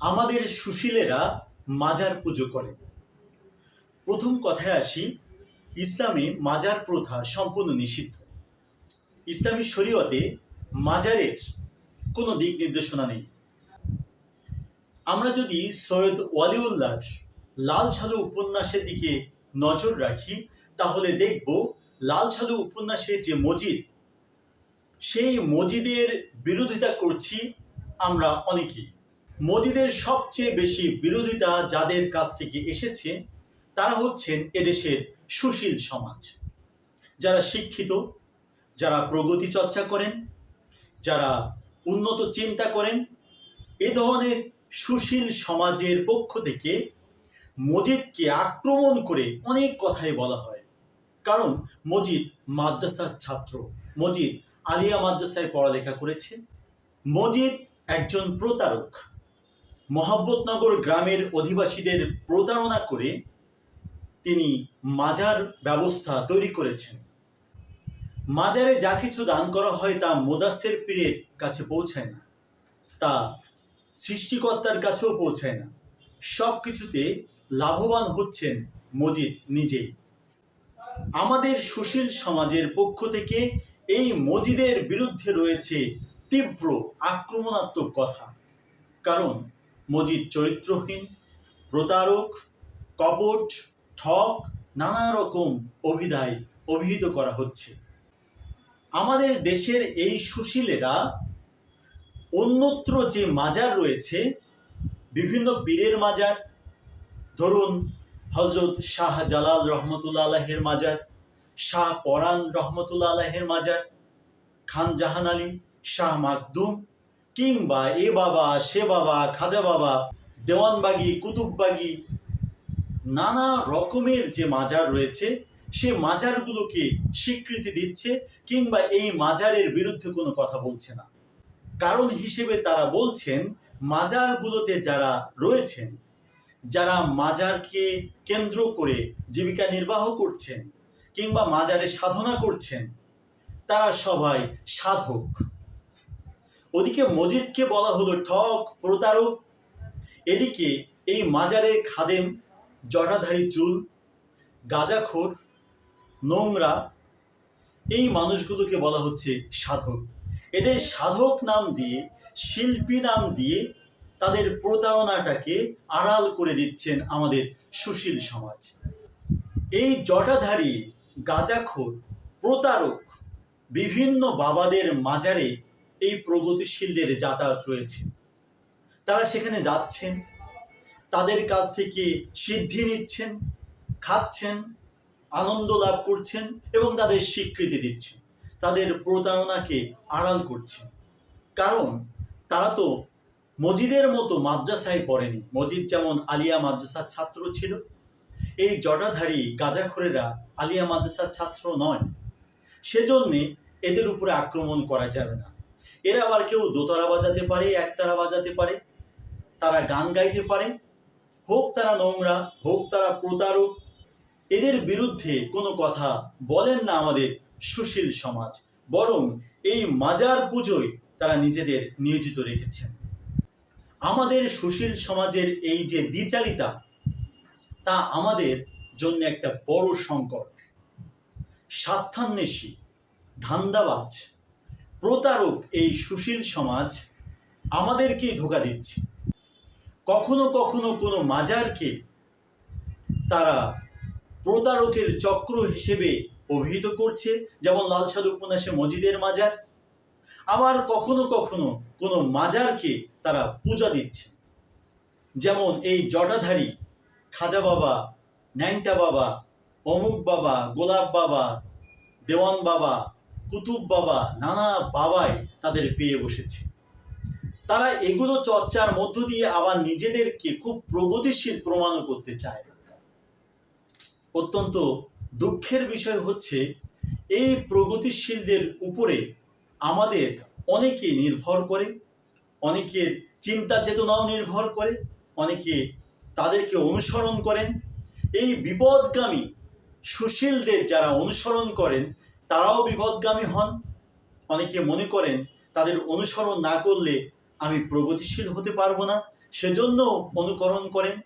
আমাদের সুশীলেরা মাজার পুজো করে। প্রথম কথায় আসি, ইসলামে মাজার প্রথা সম্পূর্ণ নিষিদ্ধ। ইসলামী শরীয়তে মাজারের কোনো দিক নির্দেশনা নেই। আমরা যদি সৈয়দ ওয়ালিউল্লাহর লাল সালু উপন্যাসের দিকে নজর রাখি, তাহলে দেখব লাল সালু উপন্যাসে যে মজিদ, সেই মজিদের বিরোধিতা করছি আমরা অনেকেই। মোদিদের সবচেয়ে বেশি বিরোধিতা যাদের কাছ থেকে এসেছে, তারা হচ্ছেন এদেশের সুশীল সমাজ। যারা শিক্ষিত, যারা প্রগতি চর্চা করেন, যারা উন্নত চিন্তা করেন, এ ধরনের সুশীল সমাজের পক্ষ থেকে মজিদকে আক্রমণ করে অনেক কথাই বলা হয়। কারণ মজিদ মাদ্রাসার ছাত্র, মজিদ আলিয়া মাদ্রাসায় পড়ালেখা করেছে। মজিদ একজন প্রতারক। মোহাব্বতনগর গ্রামের অধিবাসীদের প্রতারণা করে তিনি মাজার ব্যবস্থা তৈরি করেছেন। মাজারে যা কিছু দান করা হয় তা মোদাসের পীরের কাছে পৌঁছায় না। তা সৃষ্টিকর্তার কাছেও পৌঁছায় না। সব কিছুতে লাভবান হচ্ছেন মজিদ নিজেই। আমাদের সুশীল সমাজের পক্ষ থেকে এই মজিদের বিরুদ্ধে রয়েছে তীব্র আক্রমণাত্মক কথা। কারণ মজিদ চরিত্রহীন, প্রতারক, কপট ঠক নানা রকম অভিধায় অভিহিত করা হচ্ছে। আমাদের দেশের এই সুশীলেরা অন্যত্র যে মাজার রয়েছে, বিভিন্ন পীরের মাজার, ধরুন হজরত শাহ জালাল রহমতুল্লা আলাহের মাজার, শাহ পরান রহমতুল্লা আলাহের মাজার, খান জাহান আলী, শাহ মাকদুম কিংবা এ বাবা, সে বাবা, খাজা বাবা, দেওয়ানবাগি, কুতুববাগি, নানা রকমের যে মাজার রয়েছে, সে মাজারগুলোকে স্বীকৃতি দিচ্ছে কিংবা এই মাজারের বিরুদ্ধে কোনো কথা বলছে না। কারণ হিসেবে তারা বলছেন, মাজারগুলোতে যারা রয়েছেন, যারা মাজারকে কেন্দ্র করে জীবিকা নির্বাহ করছেন কিংবা মাজারে সাধনা করছেন, তারা সবাই সাধক। ওদিকে মজিদকে বলা হলো, ঠক প্রতারক। এদিকে এই মাজারের খাদেম, জটাধারী চুল, গাজাখোর, নোংরা, এই মানুষগুলোকে বলা হচ্ছে সাধক। এদের সাধক নাম দিয়ে, শিল্পী নাম দিয়ে তাদের প্রতারণাটাকে আড়াল করে দিচ্ছেন আমাদের সুশীল সমাজ। এই জটাধারী, গাজাখোর, প্রতারক বিভিন্ন বাবাদের মাজারে এই প্রগতিশীলদের যাতায়াত রয়েছে। তারা সেখানে যাচ্ছেন, তাদের কাছ থেকে সিদ্ধি নিচ্ছেন, খাচ্ছেন, আনন্দ লাভ করছেন এবং তাদের স্বীকৃতি দিচ্ছেন। তাদের প্রতারণাকে আড়াল করছেন। কারণ তারা তো মজিদের মতো মাদ্রাসায় পড়েনি। মজিদ যেমন আলিয়া মাদ্রাসার ছাত্র ছিল, এই জটাধারী গাজাখোরেরা আলিয়া মাদ্রাসার ছাত্র নয়। সেজন্যে এদের উপরে আক্রমণ করা যাবে না। এরা আবার কেউ দোতারা বাজাতে পারে একতারা বাজাতে পারে, তারা গান গাইতে পারে, হোক তারা নোংরা, হোক তারা প্রতারক, এদের বিরুদ্ধে কোনো কথা বলেন না আমাদের সুশীল সমাজ। বরং এই মাজার পুজোয় তারা নিজেদের নিয়োজিত রেখেছেন। আমাদের সুশীল সমাজের এই যে বিচারিতা তা আমাদের জন্য একটা বড় সংকট। স্বার্থান্বেষী, ধান্দাবাজ প্রতারক এই সুশীল সমাজ আমাদেরকেই ধোকা দিচ্ছে। কখনো কখনো কোনো মাজারকে তারা প্রতারকের চক্র হিসেবে অভিহিত করছে, যেমন লাল সাধু উপন্যাসে মজিদের মাজার। আবার কখনো কখনো কোনো মাজারকে তারা পূজা দিচ্ছে। যেমন এই জটাধারী খাজা বাবা, ন্যাংটা বাবা, অমুক বাবা, গোলাপ বাবা, দেওয়ান বাবা কুতুব বাবা, নানা বাবাই তাদের পেয়ে বসেছে। তারা এগুলো চর্চার মধ্য দিয়ে আবার নিজেদেরকে খুব প্রগতিশীল প্রমাণও করতে চায়। অত্যন্ত দুঃখের বিষয় হচ্ছে, এই প্রগতিশীলদের উপরে আমাদের অনেকে নির্ভর করে অনেকের চিন্তা চেতনাও নির্ভর করে, অনেকে তাদেরকে অনুসরণ করেন। এই বিপদগামী সুশীলদের যারা অনুসরণ করেন তারাও বিপদগামী হন। অনেকে মনে করেন তাদের অনুসরণ না করলে আমি প্রগতিশীল হতে পারব না, সেজন্য অনুকরণ করেন।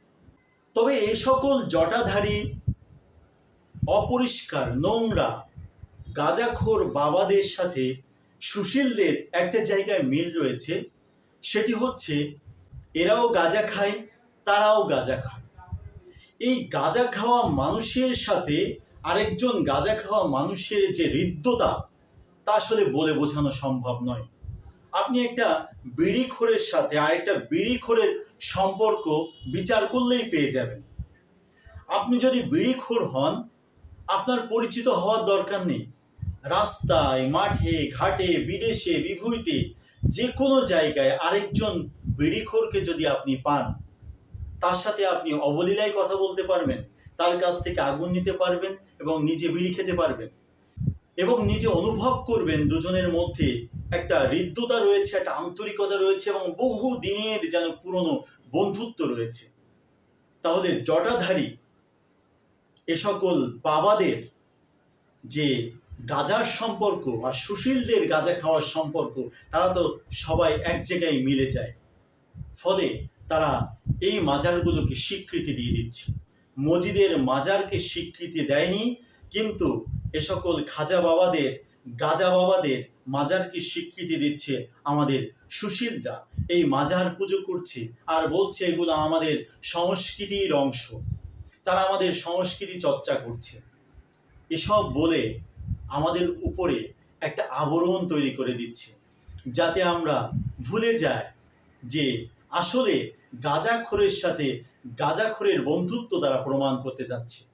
তবে এ সকল জটাধারী, অপরিষ্কার, নোংরা, গাজাখোর বাবাদের সাথে সুশীলদের একটা জায়গায় মিল রয়েছে, সেটি হচ্ছে এরাও গাঁজা খায়, তারাও গাঁজা খায়। এই গাঁজা খাওয়া মানুষের সাথে আরেকজন গাঁজা খাওয়া মানুষের যে হৃদ্যতা, তা আসলে বলে বোঝানো সম্ভব নয়। আপনি একটা বিড়িখোরের সাথে আরেকটা বিড়িখোরের সম্পর্ক বিচার করলেই পেয়ে যাবেন। আপনি যদি বিড়িখোর হন, আপনার পরিচিত হওয়ার দরকার নেই। রাস্তায়, মাঠে, ঘাটে, বিদেশে, বিভূতিতে, যে কোনো জায়গায় আরেকজন বিড়িখোরকে যদি আপনি পান, তার সাথে আপনি অবলীলায় কথা বলতে পারবেন। তার কাছ থেকে আগুন নিতে পারবেন এবং নিজে বিড়ি খেতে পারবেন। এবং নিজে অনুভব করবেন দুজনের মধ্যে একটা হৃদ্যতা রয়েছে, একটা আন্তরিকতা রয়েছে এবং বহু দিনের যেন পুরনো বন্ধুত্ব রয়েছে। তাহলে জটাধারী এ সকল বাবাদের যে গাজার সম্পর্ক আর সুশীলদের গাজা খাওয়ার সম্পর্ক, তারা তো সবাই এক জায়গায় মিলে যায়। ফলে তারা এই মাজারগুলোকে স্বীকৃতি দিয়ে দিচ্ছে। মজিদের মাজারকে স্বীকৃতি দেয়নি, কিন্তু এ সকল খাজা বাবাদের, গাজা বাবাদের মাজারকে স্বীকৃতি দিচ্ছে আমাদের সুশীলরা। এই মাজার পুজো করছে আর বলছে এগুলো আমাদের সংস্কৃতির অংশ। তারা আমাদের সংস্কৃতি চর্চা করছে। এসব বলে আমাদের উপরে একটা আবরণ তৈরি করে দিচ্ছে, যাতে আমরা ভুলে যাই যে আসলে গাঁজাখোরের সাথে গাঁজাখোরের বন্ধুত্ব দ্বারা প্রমাণ করতে যাচ্ছে।